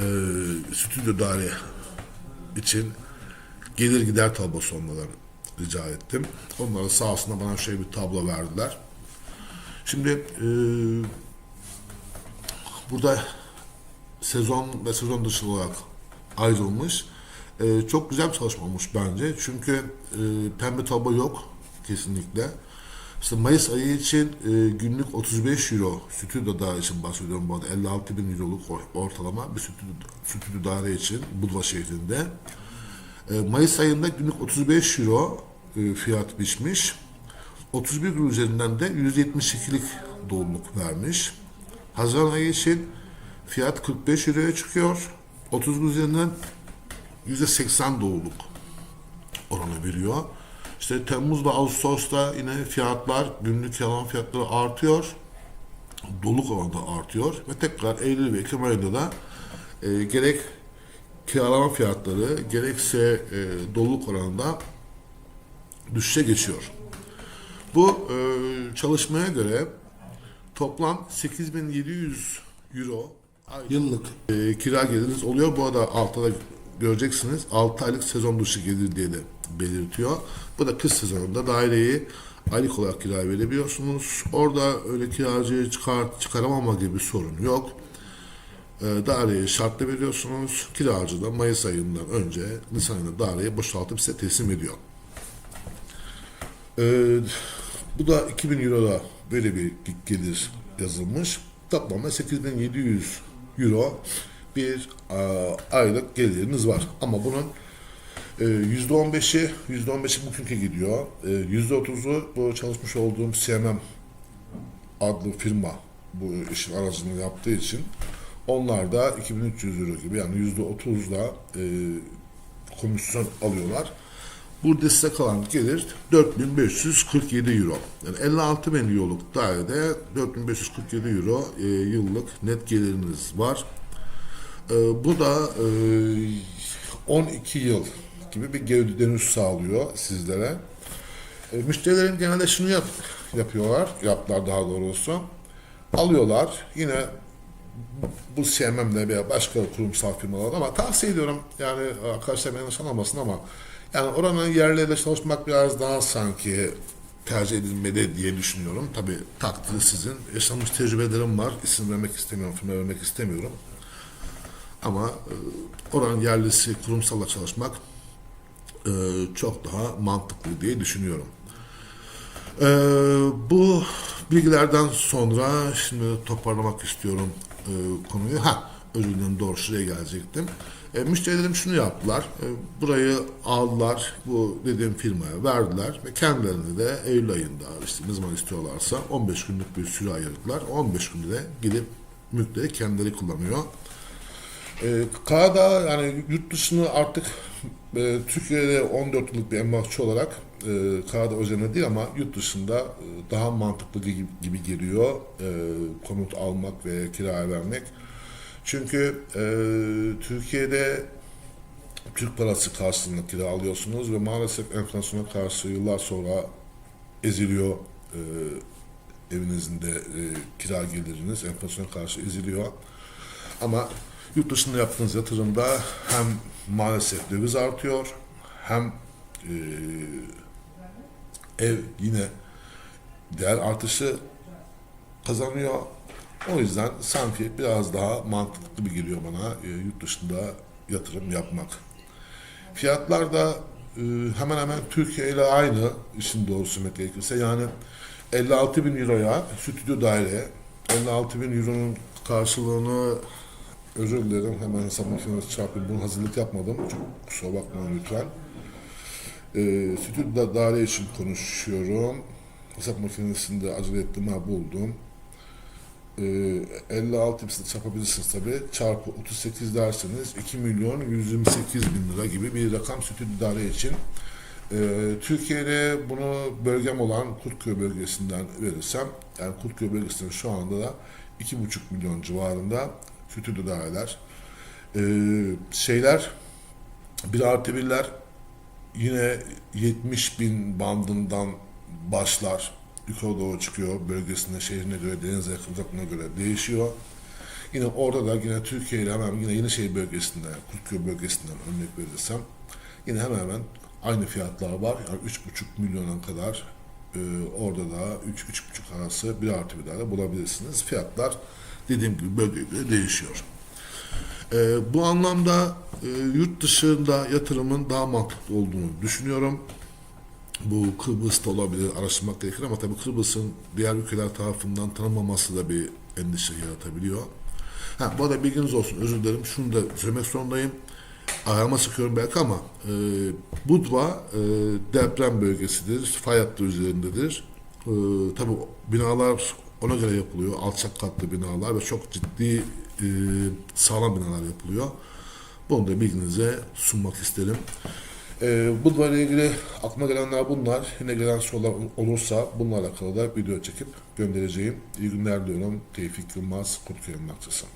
e, stüdyo daire için gelir gider tablosu onlardan rica ettim. Onlara sağ olsunlar bana şöyle bir tablo verdiler. Şimdi e, burada sezon ve sezon dışı olarak ayrılmış. E, çok güzel bir çalışma olmuş bence. Çünkü e, pembe tablo yok kesinlikle. İşte Mayıs ayı için e, günlük 35 euro stüdyo daire için bahsediyorum bu arada 56 bin euroluk or- ortalama bir stüdyo, stüdyo daire için Budva şehrinde. E, Mayıs ayında günlük 35 euro e, fiyat biçmiş. 31 gün üzerinden de 172'lik doluluk vermiş. Haziran ayı için fiyat 45 euroya çıkıyor. 30 gün üzerinden %80 doluluk oranı veriyor. İşte Temmuz ve Ağustos'ta yine fiyatlar, günlük yalan fiyatları artıyor. Doluluk oranı da artıyor. Ve tekrar Eylül ve Ekim ayında da e, gerek kiralama fiyatları gerekse e, doluluk oranında düşüşe geçiyor. Bu e, çalışmaya göre toplam 8700 euro Yıllık. e, kira geliriniz oluyor. Bu arada altta da göreceksiniz 6 aylık sezon dışı gelir diye de belirtiyor. Bu da kış sezonunda daireyi aylık olarak kiraya verebiliyorsunuz. Orada öyle kiracıyı çıkar, çıkaramama gibi sorun yok. E, daireyi şartla veriyorsunuz. Kiracı da Mayıs ayından önce Nisan ayında daireyi boşaltıp size teslim ediyor. Ee, bu da 2000 euro da böyle bir gelir yazılmış. Toplamda 8700 euro bir a, aylık geliriniz var. Ama bunun e, %15'i %15'i bugünkü gidiyor. E, %30'u bu çalışmış olduğum CMM adlı firma bu işin aracılığını yaptığı için onlar da 2300 euro gibi yani %30'da e, komisyon alıyorlar. Burada size kalan gelir 4547 euro. Yani 56 bin euroluk dairede 4547 euro e, yıllık net geliriniz var. E, bu da e, 12 yıl gibi bir geri dönüş sağlıyor sizlere. E, müşterilerin genelde şunu yap, yapıyorlar, yaptılar daha doğrusu. Alıyorlar yine bu CMM'de veya başka kurumsal firmalar ama tavsiye ediyorum yani arkadaşlar yanlış anlamasın ama yani oranın yerleriyle çalışmak biraz daha sanki tercih edilmeli diye düşünüyorum. Tabi takdiri sizin. Yaşanmış tecrübelerim var. İsim vermek istemiyorum, firma vermek istemiyorum. Ama e, oranın yerlisi kurumsalla çalışmak e, çok daha mantıklı diye düşünüyorum. Ee, bu bilgilerden sonra şimdi toparlamak istiyorum e, konuyu. Ha, özür dilerim doğru şuraya gelecektim. E, müşterilerim şunu yaptılar. E, burayı aldılar, bu dediğim firmaya verdiler ve kendilerini de Eylül ayında işte ne zaman istiyorlarsa 15 günlük bir süre ayırdılar. 15 günde de gidip mülkleri kendileri kullanıyor. E, Kanada yani yurt dışını artık e, Türkiye'de 14 yıllık bir emlakçı olarak e, Kanada özelinde değil ama yurt dışında e, daha mantıklı gibi, gibi geliyor e, konut almak ve kiraya vermek. Çünkü e, Türkiye'de Türk parası karşılığında kira alıyorsunuz ve maalesef enflasyona karşı yıllar sonra eziliyor e, evinizin de e, kira geliriniz enflasyona karşı eziliyor. Ama yurt dışında yaptığınız yatırımda hem maalesef döviz artıyor hem e, ev yine değer artışı kazanıyor. O yüzden sanki biraz daha mantıklı bir geliyor bana e, yurt dışında yatırım yapmak. Fiyatlar da e, hemen hemen Türkiye ile aynı işin doğrusu gerekirse. Yani 56 bin euroya stüdyo daire 56 bin euronun karşılığını özür dilerim hemen hesap makinesi çarpayım. Bunu hazırlık yapmadım. Çok kusura bakmayın lütfen. E, stüdyo daire için konuşuyorum. Hesap makinesinde acele ettim ha buldum. E, 56 misli çarpabilirsiniz tabi çarpı 38 derseniz 2 milyon 128 bin lira gibi bir rakam stüdyo daire için. Ee, Türkiye'de bunu bölgem olan Kurtköy bölgesinden verirsem, yani Kurtköy bölgesinin şu anda da 2,5 milyon civarında stüdyo daireler. Ee, şeyler, bir artı birler yine 70 bin bandından başlar. Yukarı doğru çıkıyor. Bölgesine, şehrine göre, denize yakınlığına göre değişiyor. Yine orada da yine Türkiye ile hemen yine Yenişehir bölgesinden, Kurtköy bölgesinden örnek verirsem yine hemen hemen aynı fiyatlar var. Yani 3,5 milyona kadar e, orada da 3-3,5 arası bir artı bir daha da bulabilirsiniz. Fiyatlar dediğim gibi bölgeye göre değişiyor. E, bu anlamda e, yurt dışında yatırımın daha mantıklı olduğunu düşünüyorum. Bu Kıbrıs'ta olabilir, araştırmak gerekir ama tabii Kıbrıs'ın diğer ülkeler tarafından tanınmaması da bir endişe yaratabiliyor. Ha, bu arada bilginiz olsun, özür dilerim. Şunu da söylemek zorundayım. Ayağıma sıkıyorum belki ama e, Budva e, deprem bölgesidir, fay hattı üzerindedir. E, tabii binalar ona göre yapılıyor, alçak katlı binalar ve çok ciddi e, sağlam binalar yapılıyor. Bunu da bilginize sunmak isterim. Ee, bununla ilgili aklıma gelenler bunlar. Yine gelen sorular olursa bunlarla alakalı da video çekip göndereceğim. İyi günler diyorum. Tevfik Yılmaz, Kurtköy Emlakçısı.